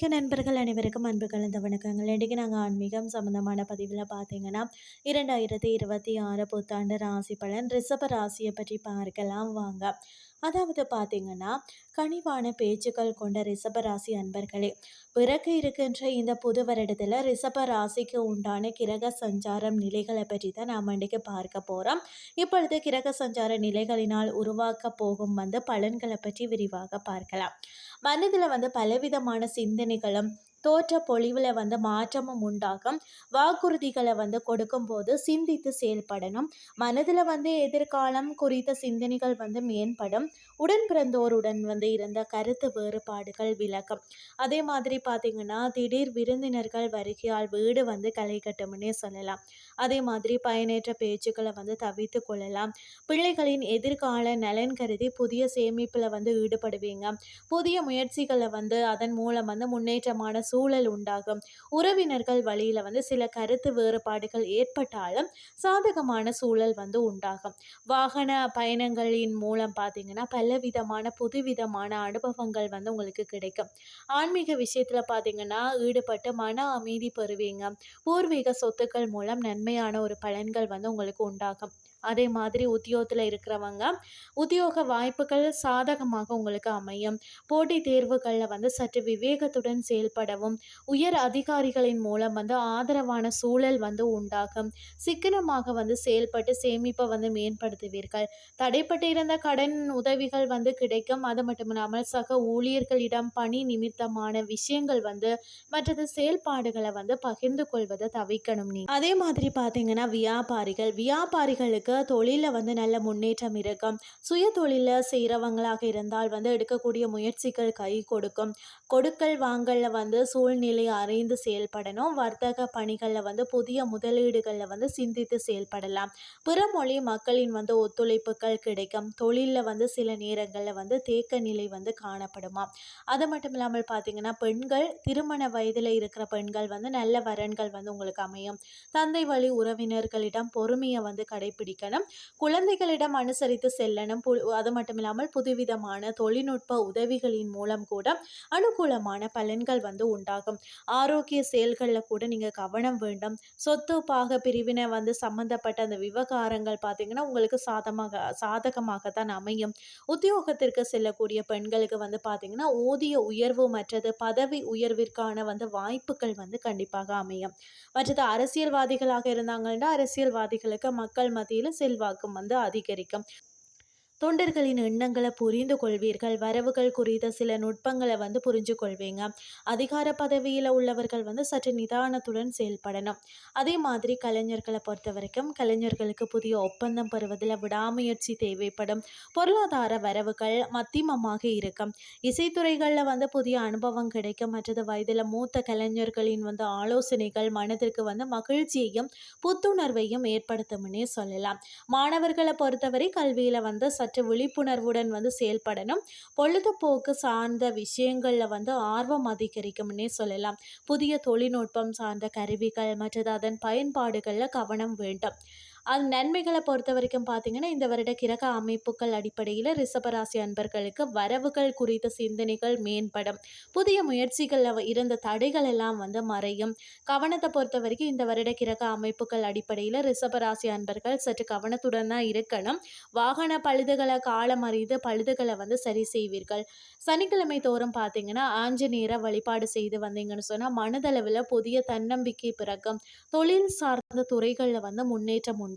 ஆன்மீக நண்பர்கள் அனைவருக்கும் அன்பு கலந்த வணக்கங்கள். இன்றைக்கு நாங்கள் ஆன்மீகம் சம்மந்தமான பதிவில் பார்த்தீங்கன்னா இரண்டாயிரத்தி இருபத்தி ஆறு புத்தாண்டு ராசி பலன் ரிஷப ராசியை பற்றி பார்க்கலாம் வாங்க. அதாவது பார்த்தீங்கன்னா கனிவான பேச்சுக்கள் கொண்ட ரிஷப ராசி அன்பர்களே பிறகு இருக்கின்ற இந்த புது வருடத்தில் ரிஷப ராசிக்கு உண்டான கிரக சஞ்சாரம் நிலைகளை பற்றி தான் நாம் இன்றைக்கு பார்க்க போகிறோம் இப்பொழுது கிரக சஞ்சார நிலைகளினால் உருவாக்க போகும் வந்து பலன்களை பற்றி விரிவாக பார்க்கலாம். மனதில் வந்து பலவிதமான சிந்தனை திணைக்களம் தோற்ற பொழிவில் வந்து மாற்றமும் உண்டாகும். வாக்குறுதிகளை வந்து கொடுக்கும்போது சிந்தித்து செயல்படணும். மனதில் வந்து எதிர்காலம் குறித்த சிந்தனைகள் வந்து மேம்படும். உடன் பிறந்தோருடன் வந்து இருந்த கருத்து வேறுபாடுகள் விளக்கம் அதே மாதிரி பார்த்திங்கன்னா திடீர் விருந்தினர்கள் வருகையால் வீடு வந்து களை கட்டும்னே சொல்லலாம். அதே மாதிரி பயனேற்ற பேச்சுக்களை வந்து தவித்து கொள்ளலாம். பிள்ளைகளின் எதிர்கால நலன் கருதி புதிய சேமிப்பில் வந்து ஈடுபடுவீங்க. புதிய முயற்சிகளை வந்து அதன் மூலம் வந்து முன்னேற்றமான சூழல் உண்டாகும். உறவினர்கள் வழியில் வந்து சில கருத்து வேறுபாடுகள் ஏற்பட்டாலும் சாதகமான சூழல் வந்து உண்டாகும். வாகன பயணங்களின் மூலம் பார்த்தீங்கன்னா பல விதமான புதுவிதமான அனுபவங்கள் வந்து உங்களுக்கு கிடைக்கும். ஆன்மீக விஷயத்தில் பார்த்தீங்கன்னா ஈடுபட்டு மன அமைதி பெறுவீங்க. பூர்வீக சொத்துக்கள் மூலம் நன்மையான ஒரு பலன்கள் வந்து உங்களுக்கு உண்டாகும். அதே மாதிரி உத்தியோகத்தில் இருக்கிறவங்க உத்தியோக வாய்ப்புகள் சாதகமாக உங்களுக்கு அமையும். போட்டித் தேர்வுகளில் வந்து சற்று விவேகத்துடன் செயல்படவும் உயர் அதிகாரிகளின் மூலம் வந்து ஆதரவான சூழல் வந்து உண்டாகும். சிக்கனமாக வந்து செயல்பட்டு சேமிப்பை வந்து மேம்படுத்துவீர்கள். தடைப்பட்டு இருந்த கடன் உதவிகள் வந்து கிடைக்கும். அது மட்டும் இல்லாமல் சக ஊழியர்களிடம் பணி நிமித்தமான விஷயங்கள் வந்து மற்றது செயல்பாடுகளை வந்து பகிர்ந்து கொள்வதை தவிர்க்கணும் நீ. அதே மாதிரி பார்த்தீங்கன்னா வியாபாரிகள் வியாபாரிகளுக்கு உங்களுக்கு தொழிலில் வந்து நல்ல முன்னேற்றம் இருக்கும். சுய தொழிலில் செய்கிறவங்களாக இருந்தால் வந்து எடுக்கக்கூடிய முயற்சிகள் கை கொடுக்கும். கொடுக்கல் வாங்கலில் வந்து சூழ்நிலை அறிந்து செயல்படணும். வர்த்தக பணிகளில் வந்து புதிய முதலீடுகளில் வந்து சிந்தித்து செயல்படலாம். பிறமொழி மக்களின் வந்து ஒத்துழைப்புகள் கிடைக்கும். தொழிலில் வந்து சில நேரங்களில் வந்து தேக்க நிலை வந்து காணப்படுமா? அது மட்டும் இல்லாமல் பார்த்தீங்கன்னா பெண்கள் திருமண வயதில் இருக்கிற பெண்கள் வந்து நல்ல வரன்கள் வந்து உங்களுக்கு அமையும். தந்தை வழி உறவினர்களிடம் பொறுமையை வந்து கடைபிடிக்கும் வைக்கணும் குழந்தைகளிடம் அனுசரித்து செல்லணும். அது மட்டும் இல்லாமல் புதுவிதமான தொழில்நுட்ப உதவிகளின் மூலம் கூட அனுகூலமான பலன்கள் வந்து உண்டாகும். ஆரோக்கிய செயல்களில் கூட நீங்கள் கவனம் வேண்டும். சொத்து பாக பிரிவினை வந்து சம்மந்தப்பட்ட அந்த விவகாரங்கள் பார்த்தீங்கன்னா உங்களுக்கு சாதமாக சாதகமாக தான் அமையும். உத்தியோகத்திற்கு செல்லக்கூடிய பெண்களுக்கு வந்து பார்த்தீங்கன்னா ஊதிய உயர்வு மற்றது பதவி உயர்விற்கான வந்து வாய்ப்புகள் வந்து கண்டிப்பாக அமையும். மற்றது அரசியல்வாதிகளாக இருந்தாங்கன்னா அரசியல்வாதிகளுக்கு மக்கள் மத்தியில் செல்வாக்கும் வந்து அதிகரிக்கும். தொண்டர்களின் எண்ணங்களை புரிந்து கொள்வீர்கள். வரவுகள் குறித்த சில நுட்பங்களை வந்து புரிஞ்சு கொள்வீங்க. அதிகார பதவியில் உள்ளவர்கள் வந்து சற்று நிதானத்துடன் செயல்படணும். அதே மாதிரி கலைஞர்களை பொறுத்த வரைக்கும் கலைஞர்களுக்கு புதிய ஒப்பந்தம் பெறுவதில் விடாமுயற்சி தேவைப்படும். பொருளாதார வரவுகள் மத்தியமமாக இருக்கும். இசைத்துறைகளில் வந்து புதிய அனுபவம் கிடைக்கும். மற்றது வயதில் மூத்த கலைஞர்களின் வந்து ஆலோசனைகள் மனதிற்கு வந்து மகிழ்ச்சியையும் புத்துணர்வையும் ஏற்படுத்தும்னே சொல்லலாம். மாணவர்களை பொறுத்தவரை கல்வியில் வந்து சற்று விழிப்புணர்வுடன் வந்து செயல்படணும். பொழுதுபோக்கு சார்ந்த விஷயங்களில் வந்து ஆர்வம் அதிகரிக்கும்னே சொல்லலாம். புதிய தொழில்நுட்பம் சார்ந்த கருவிகள் மற்றது அதன் பயன்பாடுகளில் கவனம் வேண்டும். அது நன்மைகளை பொறுத்த வரைக்கும் பார்த்தீங்கன்னா இந்த வருட கிரக அமைப்புகள் அடிப்படையில் ரிஷபராசி அன்பர்களுக்கு வரவுகள் குறித்த சிந்தனைகள் மேம்படும். புதிய முயற்சிகளில் இருந்த தடைகள் எல்லாம் வந்து மறையும். கவனத்தை பொறுத்த வரைக்கும் இந்த வருட கிரக அமைப்புகள் அடிப்படையில் ரிஷபராசி அன்பர்கள் சற்று கவனத்துடன் தான் இருக்கணும். வாகன பழுதுகளை காலம் அறிந்து பழுதுகளை வந்து சரி செய்வீர்கள். சனிக்கிழமை தோறும் பார்த்தீங்கன்னா ஆஞ்சநேயரை வழிபாடு செய்து வந்தீங்கன்னு சொன்னால் மனதளவில் புதிய தன்னம்பிக்கை பிறக்கும். தொழில் சார்ந்த துறைகளில் வந்து முன்னேற்றம் உண்டு.